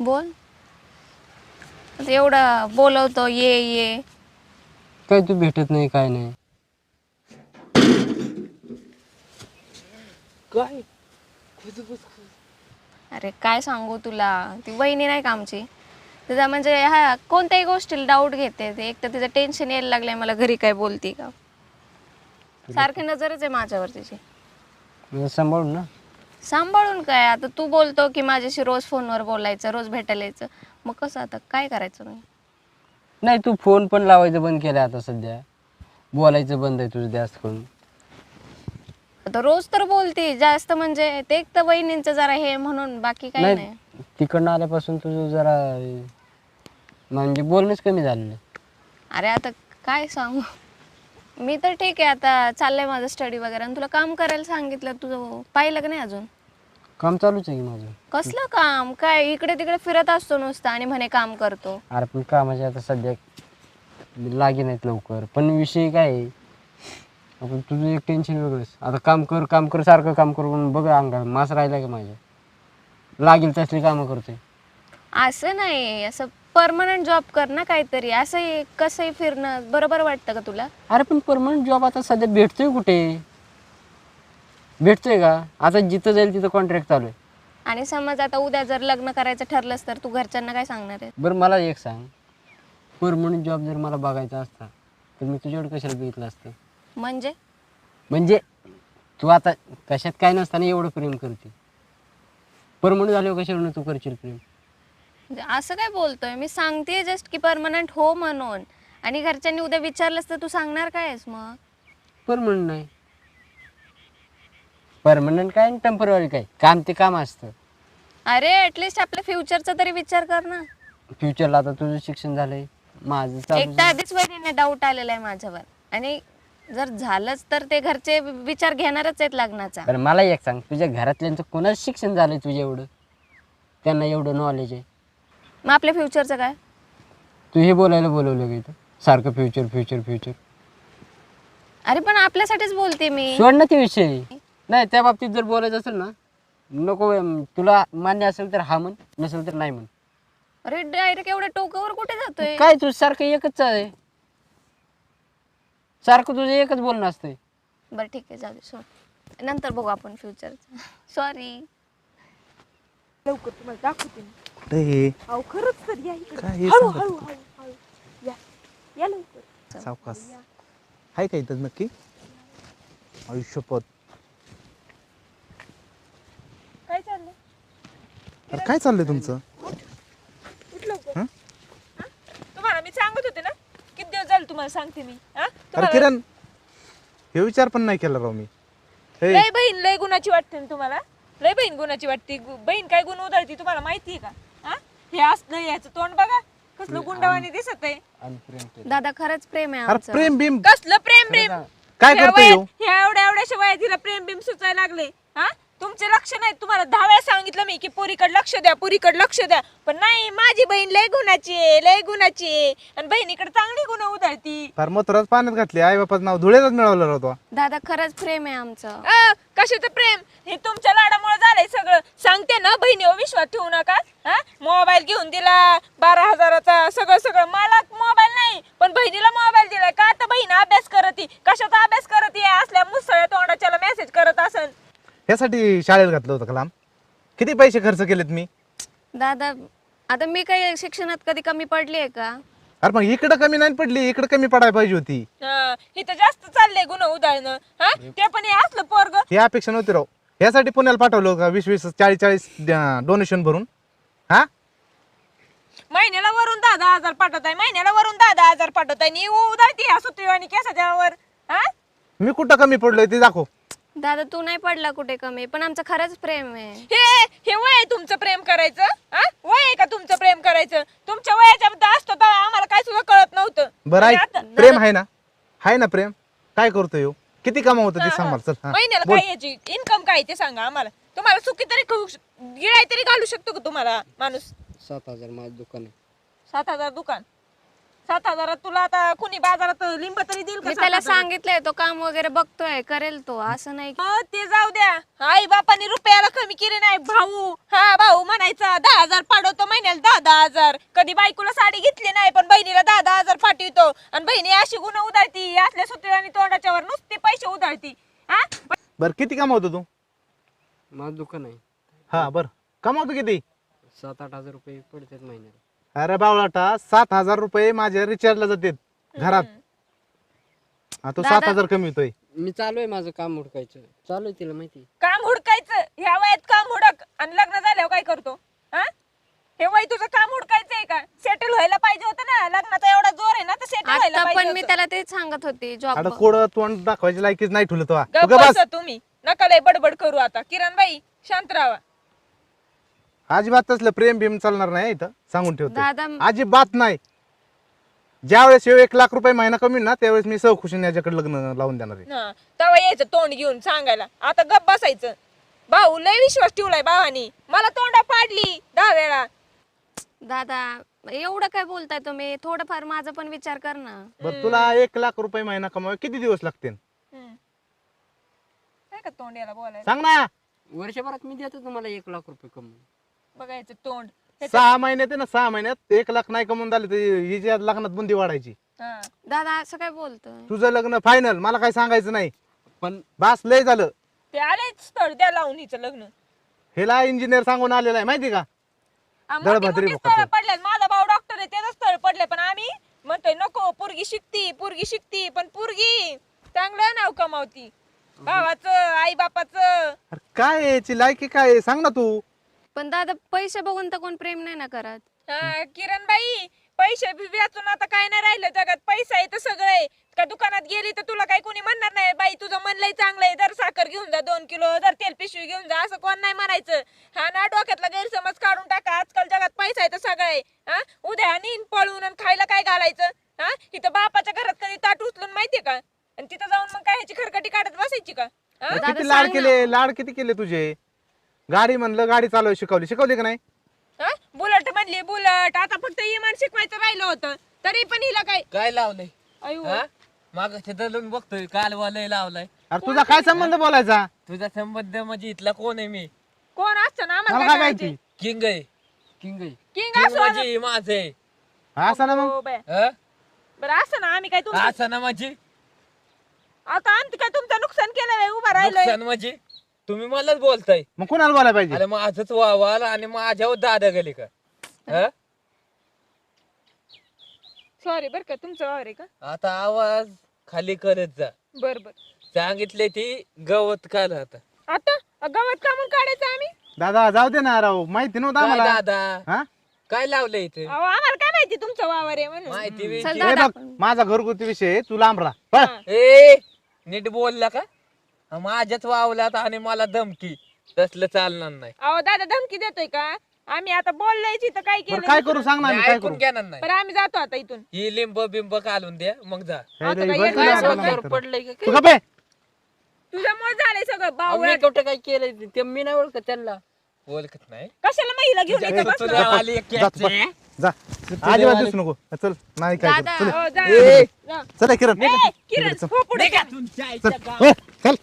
बोल. आता एवढं बोलवतो ये ये. काय तू भेटत नाही काय नाही. काय? अरे काय सांगू तुला? ती वहिनी नाही का आमची? तिचा म्हणजे हा कोणत्याही गोष्टीला डाऊट घेते ते. एक तर तिचं टेन्शन यायला लागलंय मला घरी काय बोलती का? सारखी नजरच आहे माझ्यावर तिची. म्हणजे सांभाळून ना. सांभाळून काय? आता तू बोलतो की माझ्याशी रोज फोनवर बोलायचं रोज भेटायला यायचं मग कसं आता? काय करायचं मी नाही तू फोन पण लावायचं बंद केलं आता सध्या. बोलायचं बंद आहे तुझं जास्त करून. आता रोज तर बोलते जास्त म्हणजे ते एक तर वहिनींचं जरा हे म्हणून बाकी काही नाही नाही. तिकडनं आल्यापासून तुझं जरा म्हणजे बोलणंच कमी झालेलं आहे. अरे आता काय सांगू? मी तर ठीक आहे आता चाललंय माझं स्टडी वगैरे. आणि तुला काम करायला सांगितलं तुझं पाहिलं का नाही अजून? काम चालूच आहे की माझं. कसलं काम? काय इकडे तिकडे फिरत असतो नुसतं आणि म्हणे काम करतो. अरे पण कामाचे आता सध्या लागे नाहीत लवकर. पण विषय काय आहे आपण तुझं एक टेन्शन वेगळंच. आता काम कर काम कर सारखं काम करून बघ अंगा मास राहिला का माझ्या? लागेल तसली कामं करतोय. असं नाही असं परमनंट जॉब कर ना काहीतरी असंही कसंही फिरणं बरोबर वाटतं का तुला? अरे पण परमनंट जॉब आता सध्या भेटतोय कुठे? भेटतोय का? आता जिथं जाईल तिथं कॉन्ट्रॅक्ट चालू आहे. आणि समज आता उद्या जर लग्न करायचं ठरलंस तर तू घरच्यांना काय सांगणार आहे बरं मला एक सांग. परमनंट जॉब जर मला बघायचा असता तर मी तुझ्याकडे कशाला बघितलं असतं? म्हणजे? म्हणजे तू आता कशात काय नसताना एवढं प्रेम करते. परमनंट झाल्यावर कशावर तू करशील प्रेम? असं काय बोलतोय? मी सांगते जस्ट की परमनंट हो म्हणून. आणि घरच्यांनी उद्या विचारलंस तर तू सांगणार काय आहेस मग? परमनंट नाही. परमनंट काय आणि टेंपररी काय? काम ते काम असतं. अरे ॲटलिस्ट आपल्या फ्युचरचा तरी विचार कर ना. फ्युचरला आता तुझं शिक्षण झालंय. माझं एक चालू तर आधीच वहिनीने डाऊट आलेला आहे माझ्यावर. आणि जर झालंच तर ते घरचे विचार घेणारच आहेत लग्नाचा. बरं मला एक सांग. तुझ्या घरातल्यांचं कोणाचं शिक्षण झालंय तुझ्या एवढं? त्यांना एवढं नॉलेज आहे. मग आपल्या फ्युचरचं काय? तू हे बोलायला बोलवलं का इथं? सारखं फ्युचर फ्युचर फ्युचर अरे पण आपल्यासाठीच बोलते मी. सोड ना ते विषय. नाही त्या बाबतीत जर बोलायचं असेल ना नको अं, तुला मान्य असेल तर हा म्हण नसेल तर नाही म्हण. अरे डायरेक्ट एवढ्या टोकावर कुठे जातोय? काय तू सारखं एकच आहे? सारखं तुझं एकच बोलणं असतंय. बरं ठीक आहे जाऊ दे सोड. नंतर बघू आपण फ्युचरचं सॉरी लवकर तुम्हाला दाखवते मी. कुठे हे. अहो खरंच तर या इकडे. काय हे हळू सांगत हळू हळू हळू. या या लवकर. सावकाश. आहे का इथं नक्की? आयुष्यपत काय चाललंय? अरे काय चाललंय तुमचं? उठ. लवकर. हं? हा? तुम्हाला मी सांगत होते ना? किती दिवस झाले तुम्हाला सांगते मी? हा? अरे तुम्हाला- किरण हे विचार पण नाही केला राव मी. हे. लय बहीण लय गुणाची वाटते ना तुम्हाला? लय बहीण गुणाची वाटते. गु- बहीण काय गुण उधळती तुम्हाला माहिती आहे का? हा? हे असलं याचं तोंड बघा. कसलं गुंडावानी दिसत आहे. दादा खरंच प्रेम आहे अरे आमचं. प्रेम बिम कसलं प्रेम प्रेम काय ह्या करतोय वयात- ह्यो? ह्या एवढ्या एवढ्याशा वयात तिला प्रेम बिम सुचायला लागले. हा? तुमचे लक्ष नाही. तुम्हाला दहा वेळा सांगितलं मी की पोरीकडे लक्ष द्या पोरीकडे लक्ष द्या. पण नाही माझी बहीण लय गुणाची आहे लय गुणाची आहे. आणि बहिणीकडे चांगली गुण उधळती. फार मथुराच पाण्यात घातले. आई बापाचं नाव धुळेच मिळवलं होतं दादा खरंच प्रेम आहे आमचं. अ, कशाचं प्रेम? हे तुमच्या लाडामुळे झालंय सगळं. सांगते ना बहिणीवर विश्वास ठेवू नका. हा? मोबाईल घेऊन दिला बारा हजाराचा सगळं सगळं. मला मोबाईल नाही पण बहिणीला मोबाईल दिलाय. का आता बहीण अभ्यास करती? कशाचा अभ्यास करती? असल्या मुसळ्या तोंडाच्याला मेसेज करत असन. ह्यासाठी शाळेत घातलं होतं कलाम किती पैसे खर्च केलेत मी? दादा आता मी काही शिक्षणात कधी कमी पडली आहे का? अरे मग इकडं कमी नाही पडली इकडं कमी पडायला पाहिजे होती. हा, इथं जास्त चाललंय गुन्हा उधळणं. हा? ते पण हे असलं पोरग. ही अपेक्षा नव्हती राव. ह्यासाठी पुण्याला पाठवलं का? वीस वीस चाळीस चाळीस डोनेशन भरून. हा? महिन्याला वरून दहा दहा हजार पाठवताय महिन्याला वरून दहा दहा हजार पाठवताय नी उधळती हा सुत्रीवाणी केसाच्या वर. हा? मी कुठं कमी पडलोय ते दाखव. दादा तू नाही पडला कुठे कमी पण आमचं खरंच प्रेम आहे. हे हे वय आहे तुमचं प्रेम करायचं हा? वय आहे का तुमचं प्रेम करायचं? तुमच्या वयाच्या बद्दल असतो तर आम्हाला काय सुद्धा कळत नव्हतं. बरं आणि ऐक आता- प्रेम आहे ना? आहे ना प्रेम? काय करतोय ह्यो? किती कमावतं ते सांग मला चल हा. महिन्याला बोल. काय याची? इन्कम काय ते सांगा आम्हाला. तुम्हाला सुखी तरी खाऊ गिळाय तरी घालू शकतो का तुम्हाला माणूस? सात हजार माझं दुकान आहे. सात हजार दुकान. सात हजारात तुला आता कुणी बाजारात लिंब तरी देईल का मी सात त्याला हजारात? सांगितलंय तो काम वगैरे बघतोय करेल तो असं नाही की- मग ते जाऊ द्या. आई बापाने रुपयाला कमी केले नाही भाऊ. हा भाऊ म्हणायचा दहा हजार पाठवतो महिन्याला दहा दहा हजार. कधी बायकोला साडी घेतली नाही पण बहिणीला दहा दहा हजार पाठवतो. आणि बहिणी अशी गुण उधळती असल्या सुत्री आणि तोंडाच्यावर नुसते पैसे उधळती. हा? बरं किती कमावतो तू? माझं दुकान आहे. हा बरं. कमावतो किती? सात आठ हजार रुपये पडतात महिन्याला. अरे बावळाटा सात हजार रुपये माझ्या रिचार्जला जातात घरात. हा तो सात दादा- हजार कमीतोय मी चालू आहे माझं काम हुडकायचं. चालू आहे तिला माहिती काम हुडकायचं? ह्या वयात काम हुडक. आणि लग्न झाल्यावर काय करतो? हा? हे वय तुझं काम हुडकायचंय का? सेटल व्हायला पाहिजे होतं ना. लग्नाचा एवढा जोर आहे ना तर सेटल व्हायला आता पण मी. त्याला तेच सांगत होती जॉब कोड तोंड दाखवायची लायकीच नाही ठेवलं तो. गप्प बसा. तुम्ही. नका लय बडबड करू आता. किरण बाई शांत राहा. अजिबात तसलं प्रेम भीम चालणार नाही इथं सांगून ठेवतो अजिबात नाही. ज्यावेळेस ह्यो एक लाख रुपये महिना कमी ना त्यावेळेस मी सौखुशीने याच्याकडे लग्न लावून देणार आहे. हा तेव्हा यायचं तोंड घेऊन सांगायला. आता गप बसायचं. भाऊ लय विश्वास ठेवलाय भावानी. मला तोंडा पाडली दहा वेळा. दादा एवढं काय बोलताय तुम्ही? थोडंफार माझा पण विचार कर ना. बरं तुला एक लाख रुपये महिना कमावा किती दिवस लागतील? हम्म. काय का तोंड याला बोलायला? सांग ना. वर्षभरात मी देतो तुम्हाला एक लाख रुपये कमवून. बघायचं तोंड. हे- सहा महिन्यात आहे ना सहा महिन्यात एक लाख नाही कमवून झाले तर हिच्या लग्नात बुंदी वाढायची. हा. दादा असं काय बोलतोय? तुझं लग्न फायनल मला काही सांगायचं नाही. पण बास लय झालं. ते आलेच स्थळ द्या लावून हिचं लग्न. हेला इंजिनियर सांगून आलेला आहे माहिती का? आ, मोठी भाकरी मोठी भोकाचं. स्थळ पडले माझा भाऊ डॉक्टर आहे त्याचं स्थळ पडले पण आम्ही म्हणतोय नको पोरगी शिकती पोरगी शिकती पण पोरगी चांगलं नाव कमावती. भावाचं आई बापाचं अरे काय आहे याची लायकी काय आहे? सांग ना तू. पण दादा पैसे बघून तर कोण प्रेम नाही ना करत. हा, किरण बाई पैसे बी वाचून आता काय नाही राहिलं जगात. पैसा आहे तर सगळं आहे. का दुकानात गेली तर तुला काही कोणी म्हणणार नाही बाई तुझं मन लय चांगलं आहे. दर साखर घेऊन जा दोन किलो दर तेल पिशवी घेऊन जा असं कोण नाही म्हणायचं. हा ना डोक्यातला गैरसमज काढून टाका. आजकाल जगात पैसा आहे तर सगळं आहे. हा उद्या नीन पळून आणि खायला काय घालायचं? हा इथं बापाच्या घरात कधी ताट उचलून माहितीये का? आणि तिथं जाऊन मग काय ह्याची खरकटी काढत बसायची का? हा? दादा किती लाड सांग केले लाड किती केले तुझे? गाडी म्हणलं गाडी चालवायला शिकवली. शिकवली का नाही? हा? बुलट म्हणली बुलट. आता फक्त इमान शिकवायचं राहिलं होतं. तरी पण हिला काय काय लावलंय? अयो. हा? माग दलून बघतोय काल वालय लावलाय. अरे तुझा काय संबंध बोलायचा? तुझा संबंध म्हणजे इथला कोण आहे मी? कोण असतं ना? मला आम्हाला काय माहिती? किंग आहे. किंग आहे. किंग किंग असं म्हणजे माझं आहे. हा असं ना मग? हो. हं? बरं असं ना. आम्ही काय तुमचं असं ना म्हणजे? आता आम्ही काय तुमचं नुकसान केलं उभा राहिलोय. नुकसान म्हणजे? तुम्ही मलाच बोलताय. मग कोणाला बोलायला पाहिजे? अरे माझंच वावाल आणि माझ्यावर दादा गेले का? हं? सॉरी बर का तुमचं वावर आहे का? आता आवाज खाली करत जा. बर बर. सांगितले ती गवत काल आता. आता? गवत कामून काढायचं आम्ही? दादा जाऊ दे ना राव. माहिती नव्हतं काय आम्हाला. दादा? हा? काय लावलंय इथे? अहो, आम्हाला काय माहिती तुमचं वावर आहे म्हणून. माहिती बिहिती? हे बघ माझा घरगुती विषय आहे, तू लांब राहा. पळ. हा. ए नीट बोलला का? माझ्याच वावलात आणि मला धमकी तसलं चालणार नाही अहो दादा धमकी देतोय का आम्ही आता बोललोय तर काय बरं केलं काय करू सांग ना मी आम्ही काय ऐकून करू घेणार नाही आम्ही जातो आता इथून ही लिंब बिंब घालून द्या मग जा हे आता रे, काय पडलंय का करू? तू गप्प आहे. तुझ्यामुळे झालंय सगळं मी बावळट कुठं काय केलंय ते मी नाही ओळखत त्यांना ओळखत नाही कशाला महिला घेऊन येतं एक जा. जा अजिबात दिसू नको चल नाही काय करू. दादा चल हो. ए, किरण किरण हो पुढे निघा तुमच्या आईच्या चल